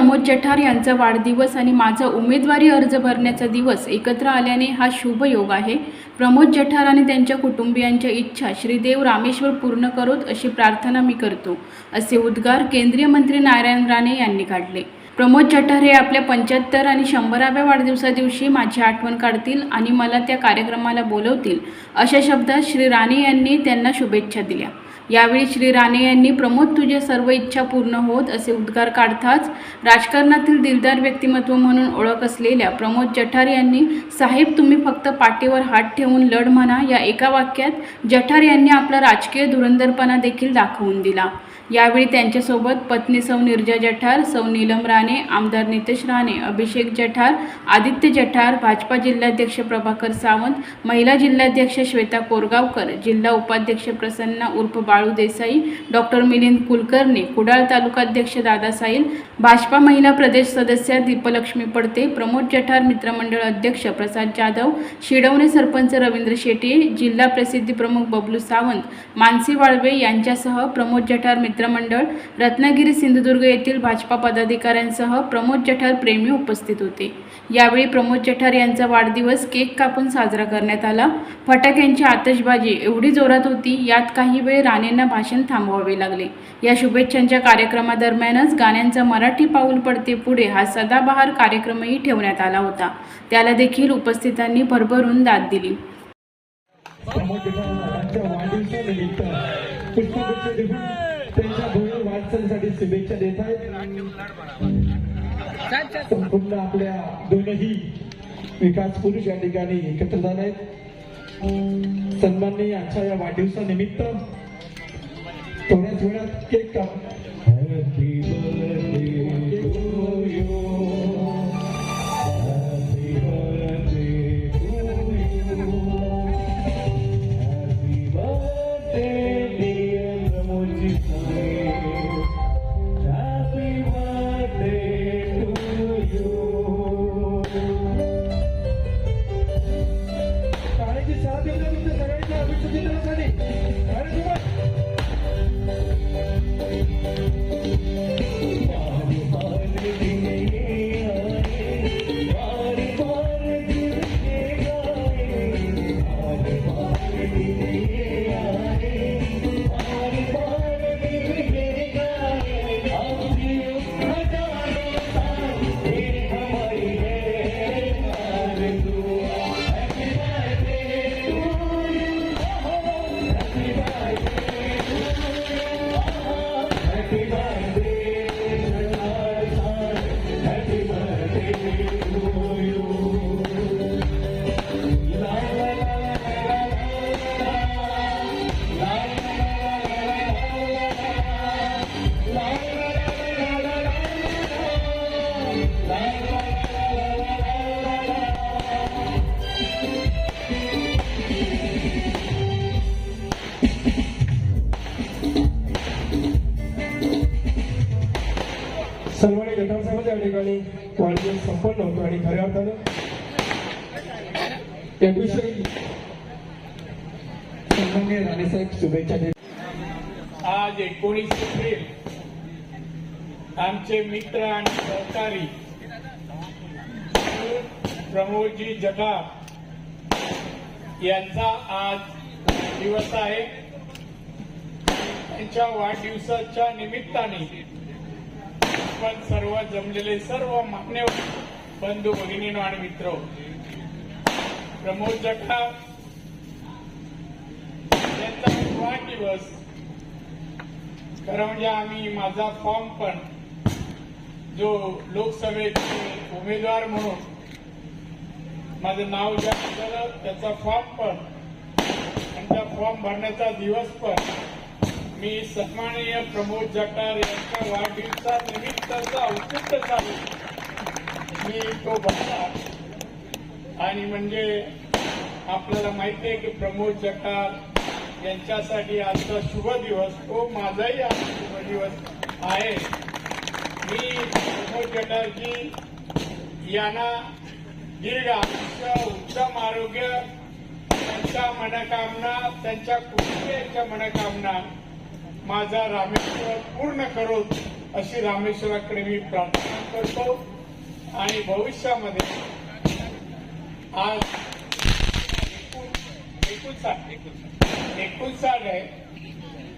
प्रमोद जठार यांचा वाढदिवस आणि माझा उमेदवारी अर्ज भरण्याचा दिवस एकत्र आल्याने हा शुभ योग आहे. प्रमोद जठार आणि त्यांच्या कुटुंबियांच्या इच्छा श्रीदेव रामेश्वर पूर्ण करोत अशी प्रार्थना मी करतो असे उद्गार केंद्रीय मंत्री नारायण राणे यांनी काढले. प्रमोद जठार हे आपल्या पंच्याहत्तर आणि शंभराव्या वाढदिवसादिवशी माझी आठवण काढतील आणि मला त्या कार्यक्रमाला बोलवतील अशा शब्दात श्री राणे यांनी त्यांना शुभेच्छा दिल्या. यावेळी श्री राणे यांनी प्रमोद तुझ्या सर्व इच्छा पूर्ण होत असे उद्गार काढताच राजकारणातील दिलदार व्यक्तिमत्व म्हणून ओळख असलेल्या प्रमोद जठार यांनी साहेब तुम्ही फक्त पाठीवर हात ठेवून लढ म्हणा. या एका वाक्यात जठार यांनी आपला राजकीय धुरंदरपणा देखील दाखवून दिला. यावेळी त्यांच्यासोबत पत्नी सौ निर्जा जठार सौ नीलम राणे आमदार नितेश राणे अभिषेक जठार आदित्य जठार भाजपा जिल्हाध्यक्ष प्रभाकर सावंत महिला जिल्हाध्यक्ष श्वेता कोरगावकर जिल्हा उपाध्यक्ष प्रसन्ना उर्फ बाळ देसाई डॉक्टर मिलिंद कुलकर्णी कुडाळ तालुकाध्यक्ष दादा साईल भाजपा महिला प्रदेश सदस्या दीपलक्ष्मी पडते प्रमोद जठार मित्रमंडळ अध्यक्ष प्रसाद जाधव शिडवणे सरपंच रवींद्र शेटे जिल्हा प्रसिद्धी प्रमुख बबलू सावंत मानसी वाळवे यांच्यासह प्रमोद जठार मित्रमंडळ रत्नागिरी सिंधुदुर्ग येथील भाजपा पदाधिकाऱ्यांसह प्रमोद जठार प्रेमी उपस्थित होते. यावेळी प्रमोद जठार यांचा वाढदिवस केक कापून साजरा करण्यात आला. फटाक्यांची आतषबाजी एवढी जोरात होती यात काही वेळ राणेंना भाषण थांबवावे लागले. या शुभेच्छांच्या कार्यक्रमादरम्यानच गाण्यांचा मराठी पाऊल पडते पुढे हा सदाबहार कार्यक्रमही ठेवण्यात आला होता. त्याला देखील उपस्थितांनी भरभरून दाद दिली. शुभेच्छा देत आहेत संपूर्ण आपल्या दोनही विकास पुरुष या ठिकाणी एकत्र झाले आहेत. सन्माननीय आजच्या या वाढदिवसानिमित्त थोड्याच वेळात केक का सगळ्यांच्या अभिनंदनासाठी सर्वांनी गटांसह त्या ठिकाणी वाढदिवस संपन्न होतो आणि खऱ्या अर्थानं याविषयी सन्मान्य राणेसाहेब शुभेच्छा देत आज एकोणीस एप्रिल आमचे मित्र आणि सहकारी प्रमोदजी जठार यांचा आज दिवस आहे. त्यांच्या वाढदिवसाच्या निमित्ताने आपण सर्व जमलेले सर्व मान्यवर बंधू भगिनीनो आणि मित्र. प्रमोद जगताप यांचा वाढदिवस. खरं म्हणजे आम्ही माझा फॉर्म पण जो लोकसभेचे उमेदवार म्हणून माझं नाव जाहीर झालं त्याचा फॉर्म पण आणि त्या फॉर्म भरण्याचा दिवस पण मी सन्माननीय प्रमोद जटार यांच्या वाढदिवसानिमित्ताचा औचित्य साधून मी तो बघणार. आणि म्हणजे आपल्याला माहिती आहे की प्रमोद जटार यांच्यासाठी आजचा शुभ दिवस तो माझाही आज शुभ दिवस आहे. मी प्रमोद जटारजी यांना दीर्घ आयुष्य उत्तम आरोग्य त्यांच्या मनकामना त्यांच्या कुटुंबियांच्या मनकामना माझा रामेश्वर पूर्ण करून अशी रामेश्वराकडे मी प्रार्थना करतो. आणि भविष्यामध्ये आज एकोणसाठ एकोणसाठ आहे.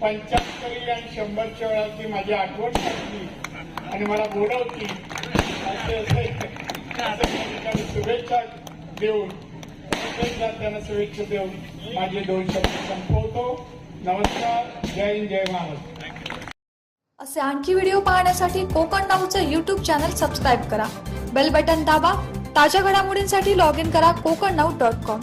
पंच्याहत्तरी आणि शंभरच्या वेळाची माझी आठवण झाली आणि मला बोलवती शुभेच्छा देऊन त्यांना शुभेच्छा देऊन माझे दोन शब्द संपवतो. नमस्कार जय हिंद जय महाराष्ट्र. असे आणखी व्हिडिओ पाहण्यासाठी कोकण नाऊचं यूट्यूब चॅनल सबस्क्राईब करा. बेल बटन दाबा ताज्या घडामोडींसाठी लॉग इन करा कोकण नाऊ डॉट कॉम